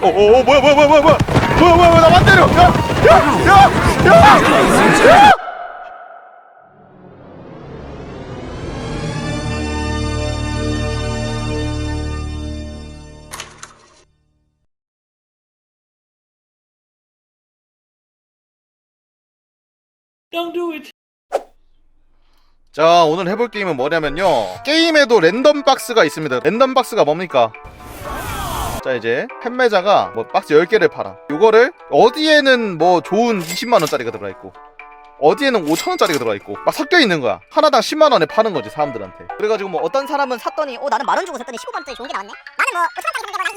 어, 어, 어, 뭐야, 뭐야, 뭐야, 뭐야, 뭐야, 뭐야, 나만 때려, 야, 야, 야, 야, 야! Don't do it. 자, 오늘 해볼 게임은 뭐냐면요. 게임에도 랜덤 박스가 있습니다. 랜덤 박스가 뭡니까? 자, 이제 판매자가 뭐 박스 10개를 팔아. 이거를 어디에는 뭐 좋은 20만원짜리가 들어가 있고, 어디에는 5천원짜리가 들어가 있고, 막 섞여 있는 거야. 하나당 10만원에 파는 거지, 사람들한테. 그래가지고 뭐 어떤 사람은 샀더니 어 나는 만 원 주고 샀더니 15만 원짜리 좋은 게 나왔네. 나는 뭐 5천 원짜리 좋은 게 나왔네.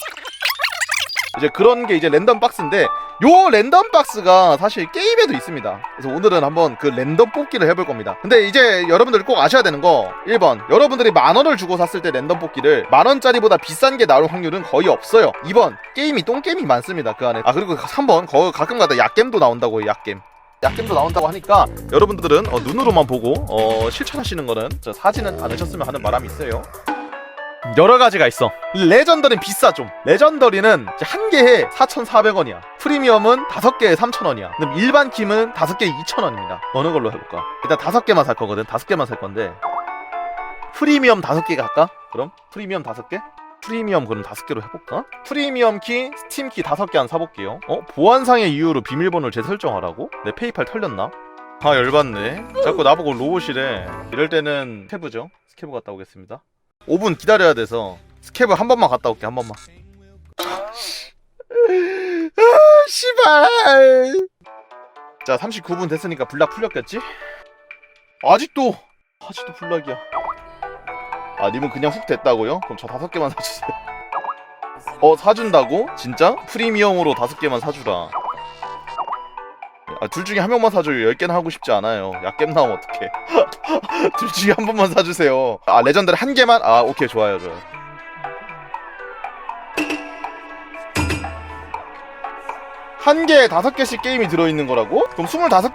이제 그런 게 이제 랜덤 박스인데 요 랜덤 박스가 사실 게임에도 있습니다. 그래서 오늘은 한번 그 랜덤 뽑기를 해볼 겁니다. 근데 이제 여러분들 꼭 아셔야 되는 거 1번 여러분들이 만 원을 주고 샀을 때 랜덤 뽑기를 만 원짜리보다 비싼 게 나올 확률은 거의 없어요. 2번 게임이 똥게임이 많습니다. 그 안에 아 그리고 3번 거 가끔가다 약겜도 나온다고. 약겜. 약겜도 나온다고 하니까 여러분들은 어, 눈으로만 보고 어, 실천하시는 거는 저 사지는 않으셨으면 하는 바람이 있어요. 여러 가지가 있어. 레전더리는 비싸 좀. 레전더리는 한 개에 4,400원이야. 프리미엄은 다섯 개에 3,000원이야. 그럼 일반 킴은 다섯 개에 2,000원입니다. 어느 걸로 해볼까? 일단 다섯 개만 살 거거든. 다섯 개만 살 건데. 프리미엄 다섯 개가 할까? 그럼 프리미엄 다섯 개? 프리미엄 그럼 다섯 개로 해볼까? 프리미엄 키, 스팀 키 다섯 개한 사볼게요. 어? 보안상의 이유로 비밀번호를 재설정하라고? 내 페이팔 털렸나? 아 열받네. 자꾸 나보고 로봇이래. 이럴 때는 스케브죠. 스케브 갔다 오겠습니다. 5분 기다려야 돼서 스케브 한 번만 갔다 올게 한 번만. 아, 씨발. 자 39분 됐으니까 블락 풀렸겠지? 아직도 아직도 블락이야. 아 님은 그냥 훅 됐다고요? 그럼 저 다섯 개만 사주세요. 어 사준다고? 진짜? 프리미엄으로 다섯 개만 사주라. 아, 둘 중에 한 명만 사줘요. 열 개는 하고 싶지 않아요. 약겜 나오면 어떡해. 둘 중에 한 번만 사주세요. 아, 레전드를 한 개만? 아, 오케이, 좋아요, 좋아요. 한 개에 다섯 개씩 게임이 들어있는 거라고? 그럼 스물다섯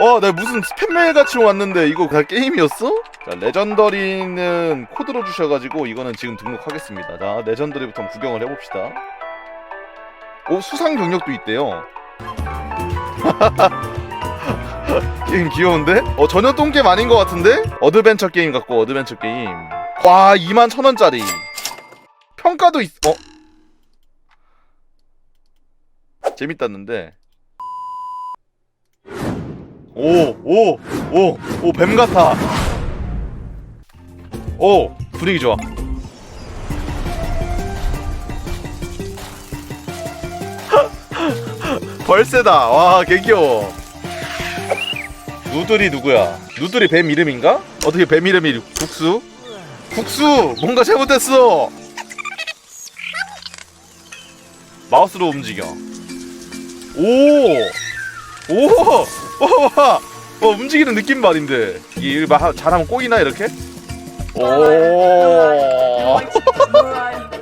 어, 내가 무슨 스팸메일 같이 왔는데 이거 다 게임이었어? 자, 레전더리는 코드로 주셔가지고 이거는 지금 등록하겠습니다. 자, 레전더리부터 한번 구경을 해봅시다. 오, 수상 경력도 있대요. 게임 귀여운데? 어 전혀 똥게임 아닌 것 같은데? 어드벤처 게임 같고 어드벤처 게임. 와 2만 천원짜리. 평가도 있.. 어? 재밌다는데. 오 오 오 오 뱀 같아. 오 분위기 좋아. 벌새다. 와 개귀여워 누들이 누구야? 누들이 뱀 이름인가? 어떻게 뱀 이름이 국수? 국수! 뭔가 잘못됐어! 마우스로 움직여. 오 오! 와, 와 움직이는 느낌 말인데. 이게 잘하면 꼬이나 이렇게? 오!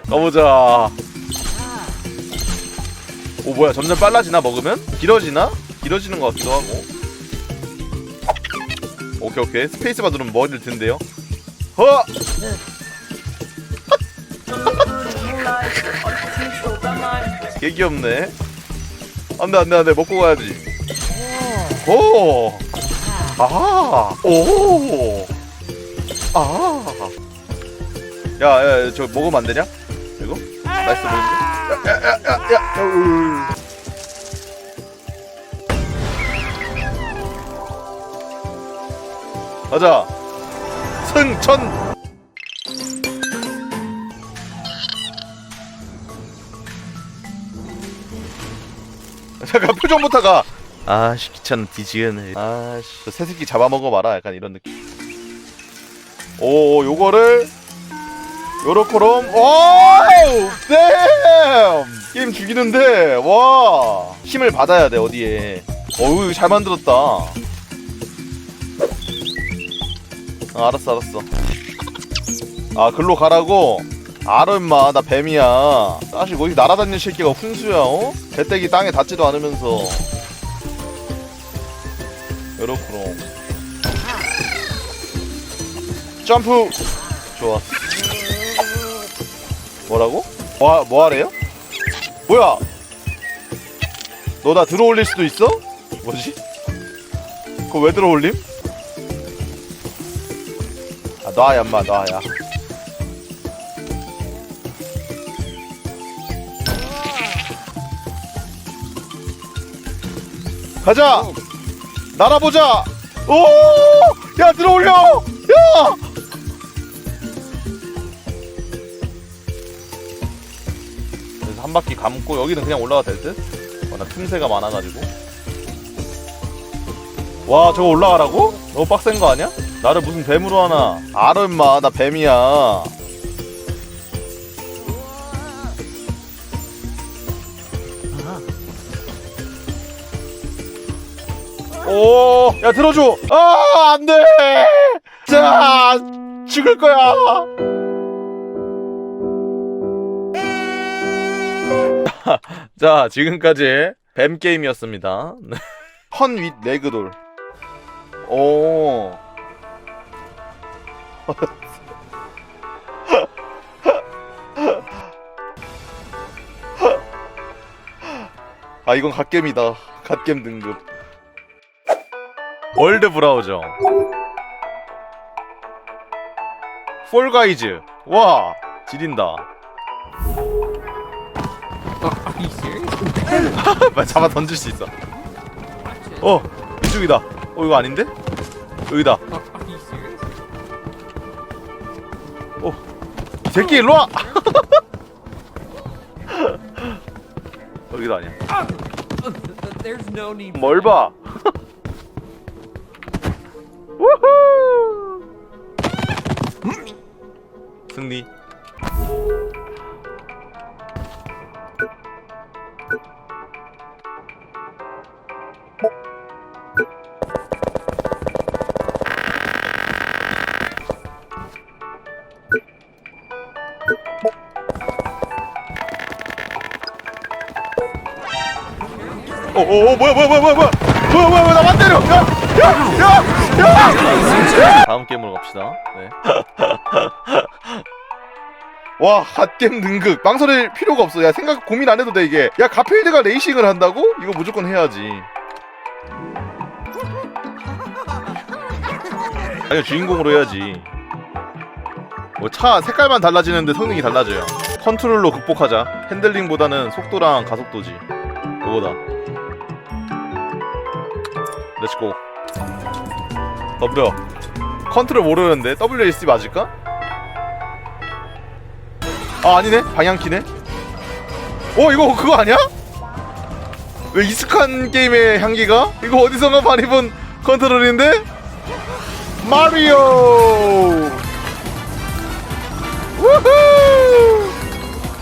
가보자. 오 뭐야. 점점 빨라지나 먹으면? 길어지나? 길어지는 것 같기도 하고 오케이 오케이 스페이스바 누르면 머리를 든대요 허! 개 귀엽네 안돼 안돼 안돼 먹고 가야지 오! 아! 오! 아! 야, 야, 저 먹으면 안 되냐? 이거? 맛있어 보이는데? 야, 야, 야, 야, 가자. 승천. 잠깐 표정부터 가. 아씨 귀찮은 뒤지겠네 아씨. 저 새새끼 잡아먹어 봐라. 약간 이런 느낌. 오 요거를 요렇게롬 오우! 댐 게임 죽이는데 와! 힘을 받아야 돼 어디에. 어우 잘 만들었다 아, 알았어 알았어 아 글로 가라고 알아 임마 나 뱀이야 사실 거기 날아다니는 새끼가 훈수야 어? 배때기 땅에 닿지도 않으면서 요렇게롬 점프 좋아 뭐라고? 뭐, 뭐 하래요? 뭐야 너 나 들어올릴 수도 있어? 뭐지? 그거 왜 들어올림? 아 놔야 엄마 놔 야. 가자! 날아보자! 오 야 들어올려! 야! 그래서 한 바퀴 감고 여기는 그냥 올라가 될 듯? 어, 나 틈새가 많아가지고. 와 저거 올라가라고? 너무 빡센 거 아니야? 나를 무슨 뱀으로 하나 알아 임마 나 뱀이야 오, 야 들어줘. 아, 안 돼. 자, 죽을 거야. 자, 지금까지 뱀 게임이었습니다. 네. 헌윗 레그돌. 오. 아, 이건 갓겜이다. 갓겜 등급. 월드 브라우저 폴가이즈 와 지린다? 말 잡아 던질 수 있어 어 이쪽이다 어 이거 아닌데 여기다 새끼 일로 와. 여기도 아니야. There's no need. 뭘 봐? 우후! 승리 오오오 뭐야 뭐야 뭐야 뭐야 뭐야 뭐야 뭐야 뭐야 나만 때려 야야야야 다음 게임으로 갑시다 네. 와 갓겜 등급 망설일 필요가 없어 야 생각 고민 안 해도 돼 이게 야 가필드가 레이싱을 한다고? 이거 무조건 해야지 아니 주인공으로 해야지 뭐 차 색깔만 달라지는데 성능이 달라져요 컨트롤로 극복하자 핸들링보다는 속도랑 가속도지 그거다 렛츠고 W 컨트롤 모르는데 WSD 맞을까? 아 아니네. 방향키네. 어 이거 그거 아니야? 왜 익숙한 게임의 향기가? 이거 어디선가 많이 본 컨트롤인데? 마리오! 우후!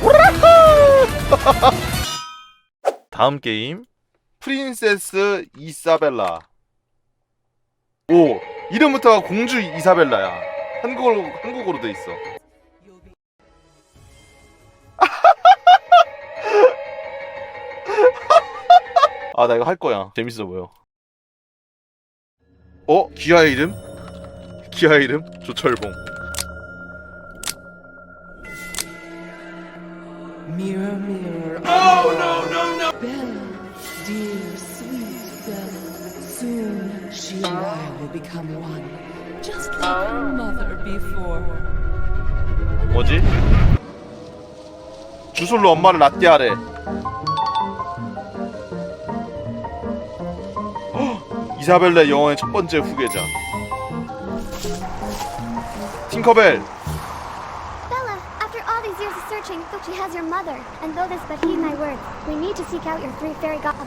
우라후! 다음 게임. 프린세스 이사벨라 오 이름부터가 공주 이사벨라야 한국어로 한국어로 돼 있어 아 나 이거 할 거야 재밌어 보여 어 기아의 이름 기아의 이름 조철봉 Mirror, mirror. Oh, no, no, no! Bella, dear, sweet Bella. Soon she and I will become one. Just like her mother before. 뭐지 주술로 엄마를 낫게 하래 헉, 이사벨라 영화의 첫 번째 후계자 팅커벨 Bella, after all these years of searching, she has your mother. And though this but heed my words, we need to seek out your three fairy godmothers.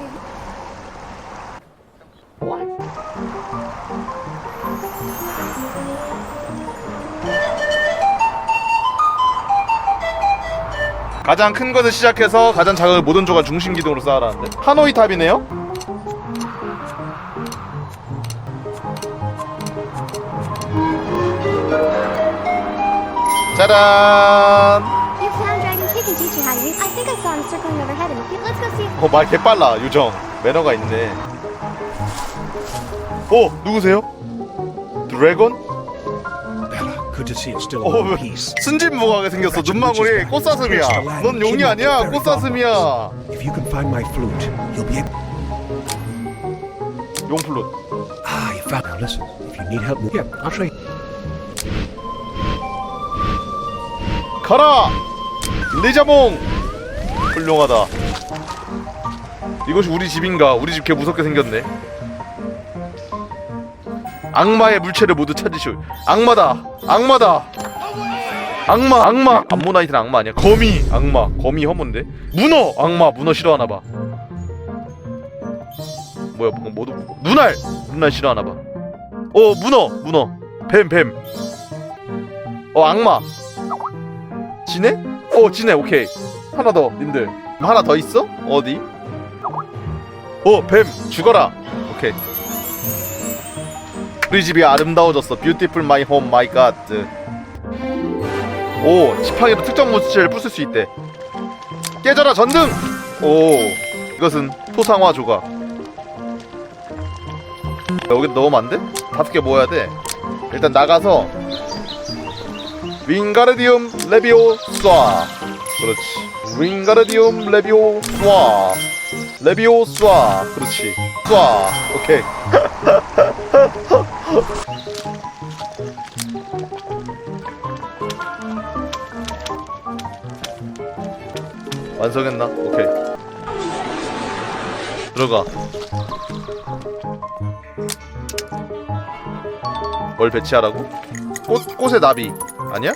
가장 큰 것을 시작해서 가장 작은 모든 조각 중심 기둥으로 쌓아라는데 하노이 탑이네요? 짜란 You found dragons, we can teach you how to use. I think I saw him circling overhead in the field. Let's go see if 어, 말 개빨라, 요정. 매너가 있네. 어, 누구세요? 드래곤? 벨라. Good to see it's still 어, in one 왜 piece. 순진무구하게 생겼어 눈망울이 꽃사슴이야 넌 용이 아니야 꽃사슴이야 If you can find my flute, you'll be able. 용플룻 Ah, you found. Now listen. If you need help, yeah, I'll show you. 가라 리자몽 훌륭하다 이것이 우리 집인가 우리 집 개 무섭게 생겼네 악마의 물체를 모두 찾으시오. 악마다 악마다. 악마 악마. 암모나이트는 악마 아니야. 거미 악마. 거미 혐오인데? 문어! 악마 문어 싫어하나 봐. 뭐야 방금 모두 눈알! 눈알 싫어하나 봐. 어 문어 문어. 뱀뱀. 어 악마. 지네? 어 지네. 오케이. 하나 더 님들. 하나 더 있어? 어디? 어 뱀. 죽어라. 오케이 우리 집이 아름다워졌어. 뷰티풀 마이 홈 마이 갓오 지팡이로 특정 물체를 부술 수 있대. 깨져라 전등! 오 이것은 토상화 조각. 여기 넣으면 안 돼? 다섯 개 모아야 돼. 일단 나가서 윙가르디움 레비오 쏴. 그렇지. 윙가르디움 레비오 쏴. 레비오 쏴. 그렇지. 쏴. 오케이 완성했나? 오케이 들어가 뭘 배치하라고? 꽃, 꽃의 나비 아니야?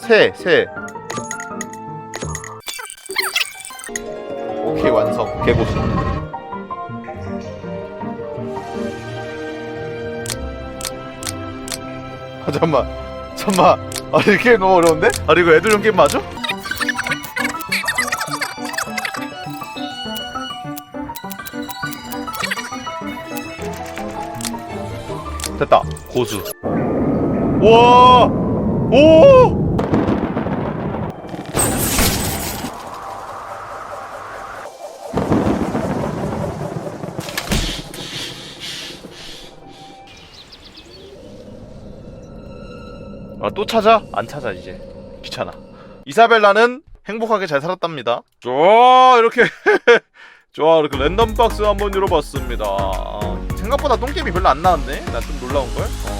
새, 새. 오케이 완성. 개고수. 아 잠만, 잠만. 아 이게 너무 어려운데? 아니 이거 애들용 게임 맞아? 됐다. 고수. 와! 오! 또 찾아? 안 찾아, 이제. 귀찮아. 이사벨라는 행복하게 잘 살았답니다. 좋아, 이렇게. 좋아, 이렇게 랜덤 박스 한번 열어봤습니다. 아, 생각보다 똥게임이 별로 안 나왔네? 난좀 놀라운걸? 어.